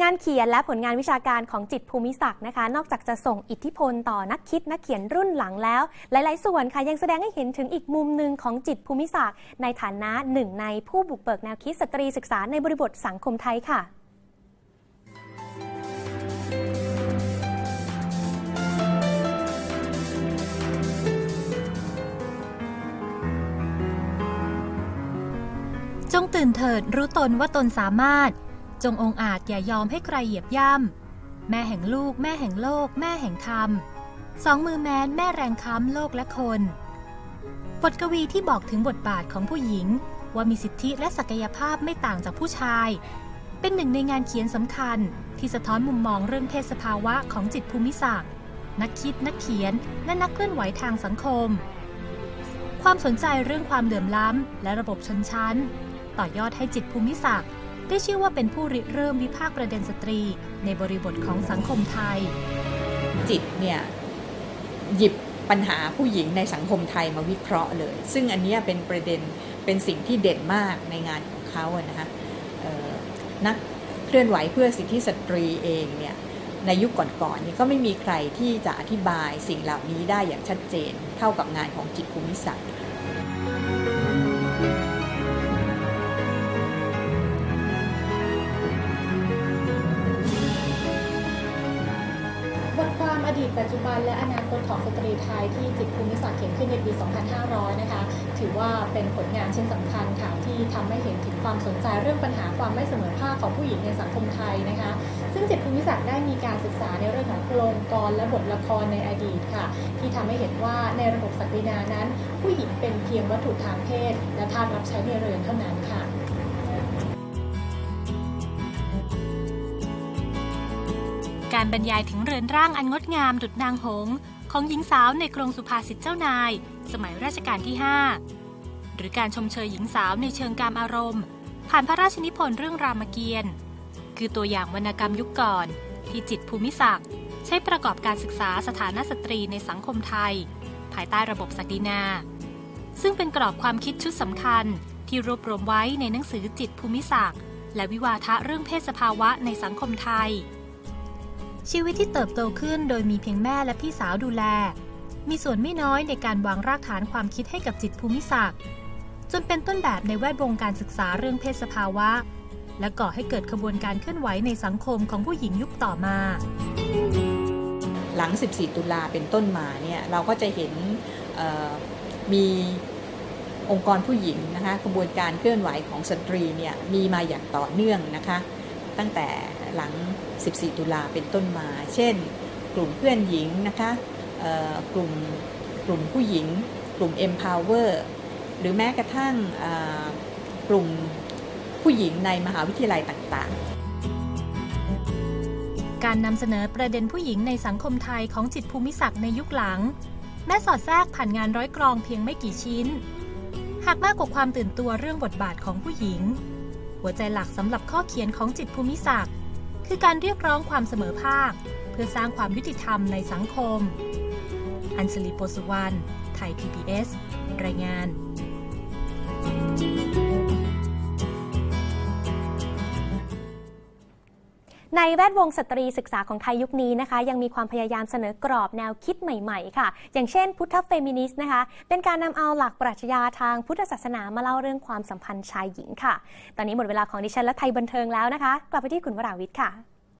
งานเขียนและผลงานวิชาการของจิตภูมิศักดิ์นะคะ นอกจากจะส่งอิทธิพลต่อนักคิดนักเขียนรุ่นหลังแล้ว หลาย ๆ ส่วนค่ะยังแสดงให้เห็นถึงอีกมุมหนึ่งของจิตภูมิศักดิ์ในฐานะหนึ่งในผู้บุกเบิกแนวคิดสตรีศึกษาในบริบทสังคมไทยค่ะจงตื่นเถิดรู้ตนว่าตนสามารถ จงองอาจอย่ายอมให้ใครเหยียบย่ำ แม่แห่งลูก แม่แห่งโลก แม่แห่งธรรม สองมือแม้นแม่แรงค้ำโลกและคน บทกวีที่บอกถึงบทบาทของผู้หญิง ว่ามีสิทธิและศักยภาพไม่ต่างจากผู้ชาย เป็นหนึ่งในงานเขียนสำคัญ ที่สะท้อนมุมมองเรื่องเพศสภาวะของจิตภูมิศาสตร์นักคิดนักเขียน และนักเคลื่อนไหวทางสังคม ความสนใจเรื่องความเหลื่อมล้ำ และระบบชนชั้น ต่อยอดให้จิตภูมิศักดิ์ ได้ชื่อว่าเป็นผู้ริเริ่มวิพากษ์ประเด็นสตรี ในบริบทของสังคมไทย จิตเนี่ย หยิบปัญหาผู้หญิงในสังคมไทยมาวิเคราะห์เลย ซึ่งอันนี้เป็นประเด็นเป็นสิ่งที่เด่นมากในงานของเขาอะนะคะนักเคลื่อนไหวเพื่อสิทธิสตรีเองเนี่ยในยุคก่อนๆนี่ก็ไม่มีใครที่จะอธิบายสิ่งเหล่านี้ได้อย่างชัดเจน เท่ากับงานของจิตภูมิศักดิ์ อดีตปัจจุบันและอนาคตของสตรีไทยที่จิตภูมิศักดิ์เขียนขึ้นในปี 2500 นะคะ ถือว่าเป็นผลงานชิ้นสำคัญค่ะที่ทำให้เห็นถึงความสนใจเรื่องปัญหาความไม่เสมอภาคของผู้หญิงในสังคมไทยนะคะ ซึ่งจิตภูมิศักดิ์ได้มีการศึกษาในเรื่องของโครงกรและบทละครในอดีตค่ะ ที่ทำให้เห็นว่าในระบบศักดินานั้น ผู้หญิงเป็นเพียงวัตถุทางเพศ และทาสรับใช้ในเรือนเท่านั้นค่ะ การบรรยายถึงเรือนร่างอันงดงามดุจนางหงส์ของหญิงสาวในกรงสุภาษิตเจ้านาย สมัยรัชกาลที่ 5 หรือการชมเชยหญิงสาวในเชิงการอารมณ์ ผ่านพระราชนิพนธ์เรื่องรามเกียรติ์คือตัวอย่างวรรณกรรมยุคก่อน ที่จิตภูมิศักดิ์ใช้ประกอบการศึกษาสถานะสตรีในสังคมไทย ภายใต้ระบบศักดินา ซึ่งเป็นกรอบความคิดชุดสำคัญที่รวบรวมไว้ในหนังสือจิตภูมิศักดิ์และวิวาทะเรื่องเพศสภาวะในสังคมไทย ชีวิตที่เติบโตขึ้นโดยมีเพียงแม่และพี่สาวดูแล มีส่วนไม่น้อยในการวางรากฐานความคิดให้กับจิตภูมิศักดิ์จนเป็นต้นแบบในแวดวงการศึกษาเรื่องเพศสภาวะ และก่อให้เกิดขบวนการเคลื่อนไหวในสังคมของผู้หญิงยุคต่อมา หลัง 14 ตุลาเป็นต้นมาเนี่ยเราก็จะเห็นมีองค์กรผู้หญิงนะคะกระบวนการเคลื่อนไหวของสตรีเนี่ยมีมาอย่างต่อเนื่องนะคะ ตั้งแต่ หลัง 14 ตุลาเป็นต้นมา เช่น กลุ่มเพื่อนหญิงนะคะกลุ่มกลุ่มผู้หญิง กลุ่ม empower หรือแม้กระทั่งกลุ่มผู้หญิงในมหาวิทยาลัยต่างๆ การนำเสนอประเด็นผู้หญิงในสังคมไทยของจิตภูมิศักดิ์ในยุคหลัง แม้สอดแทรกผ่านงานร้อยกรองเพียงไม่กี่ชิ้น หากมากกว่าความตื่นตัวเรื่องบทบาทของผู้หญิง หัวใจหลักสำหรับข้อเขียนของจิตภูมิศักดิ์ คือการเรียกร้องความเสมอภาค เพื่อสร้างความยุติธรรมในสังคม อัญชลีโปสุวรรณไทย PBS รายงาน ในแวดวงสตรีศึกษาของไทยยุคนี้นะคะ ยังมีความพยายามเสนอกรอบแนวคิดใหม่ๆ ค่ะ อย่างเช่นพุทธเฟมินิสต์นะคะ เป็นการนำเอาหลักปรัชญาทางพุทธศาสนามาเล่าเรื่องความสัมพันธ์ชายหญิงค่ะ ตอนนี้หมดเวลาของดิฉันและไทยบันเทิงแล้วนะคะ กลับไปที่คุณวราวิทย์ค่ะ